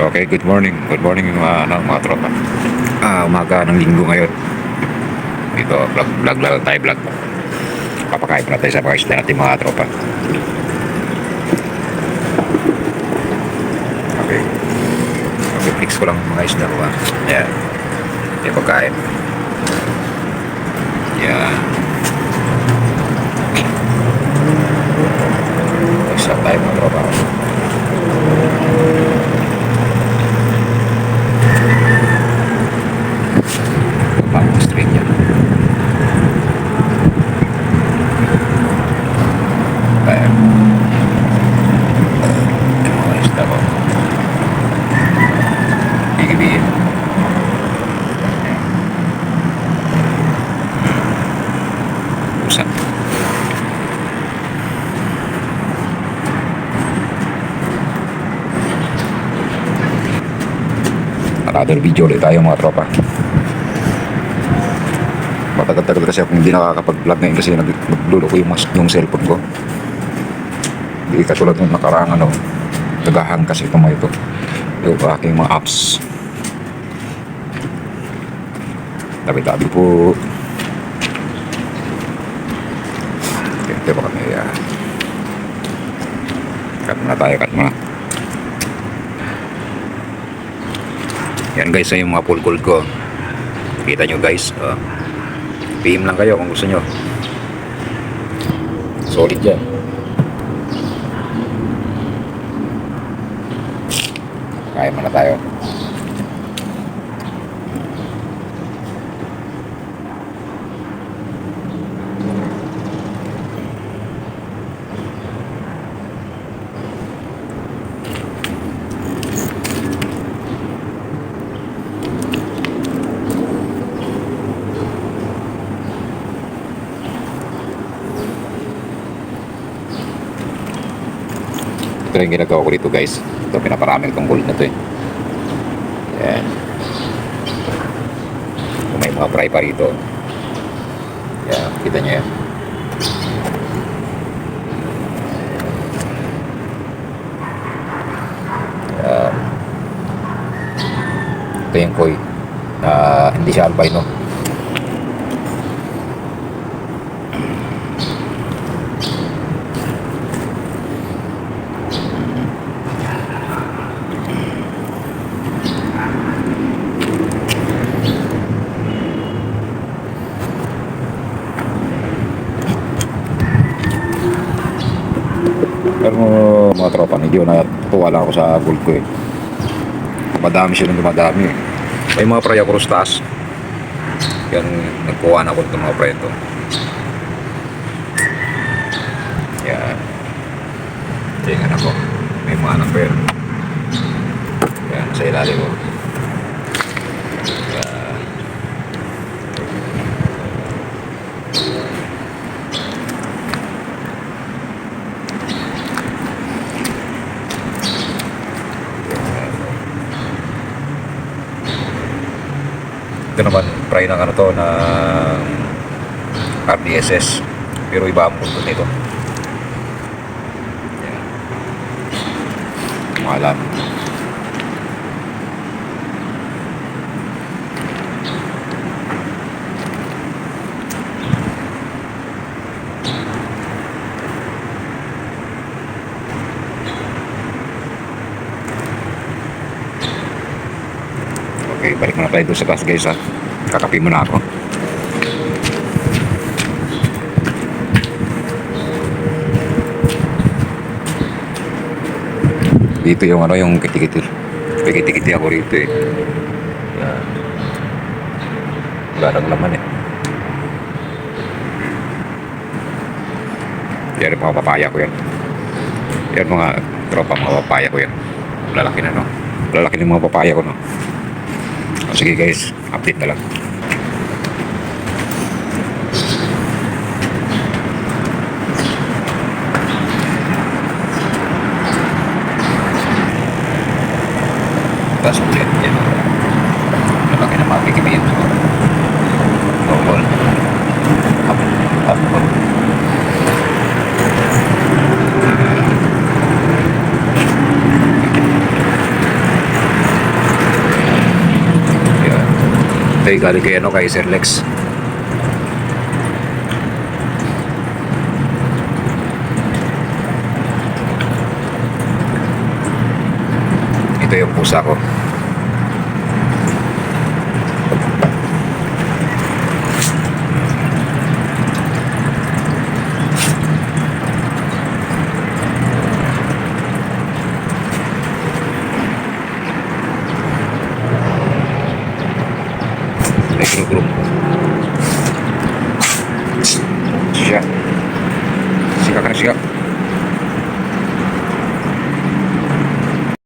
Okay, good morning. Good morning mga, ano, mga tropa. Ah, umaga ng linggo ngayon. Dito, vlog, vlog lang tayo, vlog. Papakain pa natin sa mga isla natin mga tropa. Okay. Okay, fix ko lang mga isla ko. ah. Ayan. Yung pagkain. Yan. Isa tayo mga tropa. Bagong street yan. Kaya. Ano mga isda ko? Igibihin. Usap. Another video ulit tayo mga tropa. Matagal-tagal kasi ako hindi nakakapag-vlog ngayon kasi nag- naglulo ko yung, yung cellphone ko. Hindi katulad nung nakaraang ano, nagahang kasi ito mga ito. Yung aking mga apps. Tabi-tabi po. Ito ba kami, uh, cut muna tayo, cut muna. Yan guys, yung mga full gold ko. Kita nyo guys, uh, PM lang kayo kung gusto nyo. Solid yan. Kaya muna tayo. Ito yung ginagawa ko dito guys. Ito pinaparami itong gold na to eh. Yan. Kung may mga fry pa rito. Yan, kita nyo yan. Yan. Ito yung koi. Na hindi siya albino. Pero mga tropa, medyo natuwa lang ako sa gold ko eh. Madami siya ng dumadami eh. May mga praya krustas. Yan, nagkuha na ako itong mga praya ito. Yan. Tingnan ako. May mga number. Yan, sa ilalim ko. Yan. Ito naman, try ng ano to, ng RDSS. Pero iba ang punto nito. Yan. Malam. Okay, balik muna tayo doon sa taas guys ha. Kakapi muna ako. Dito yung ano yung kitikiti. Kitikiti ako rito eh. Yan. Wala nang laman eh. Yan mga papaya ko yan. Yan mga tropa mga papaya ko yan. Lalaki na no. Lalaki ng mga papaya ko no. O, sige guys, update na lang. Tapos ulit, yan. Lalaki na mga kikibiyan ko. Normal. Ay, galing kay ano, kay Sir Lex. Ito yung pusa ko. 그럼 그럼